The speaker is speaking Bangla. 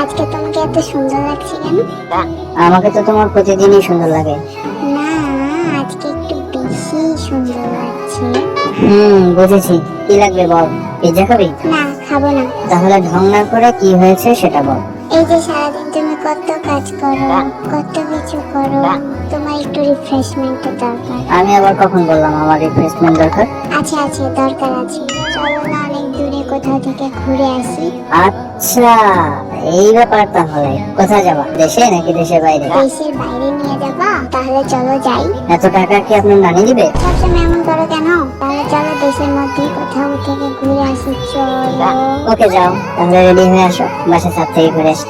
আজকে তোমাকে এত সুন্দর লাগছে কেন? আমাকে তো তোমার প্রতিদিনই সুন্দর লাগে। না আজকে একটু বেশি সুন্দর লাগছে। হুম বুঝেছি। কি লাগবে বল? পিজ্জা খাবি? না খাব না। তাহলে ঢং না করে কি হয়েছে সেটা বল। এই যে সারাদিন তুমি কত কাজ করো কত কিছু করো তোমার একটু রিফ্রেশমেন্টের দরকার। আমি আবার কখন বললাম আমার রিফ্রেশমেন্ট দরকার? আছে আছে দরকার আছে। চলো না অনেক দূরে কোথাও থেকে ঘুরে আসি? আচ্ছা এই ব্যাপার তাহলে কোথায় যাবা? দেশে নাকি দেশের বাইরে? দেশের বাইরে নিয়ে যাবা? তাহলে চলো যাই। এত টাকা কি আপনার নানি দিবে? সবসময় এমন করো কেন? তাহলে চলো দেশের মধ্যে কোথাও থেকে ঘুরে আসি চলো। ওকে যাও। তাহলে রেডি হয়ে আসো। বাসা থেকে ঘুরে আসি।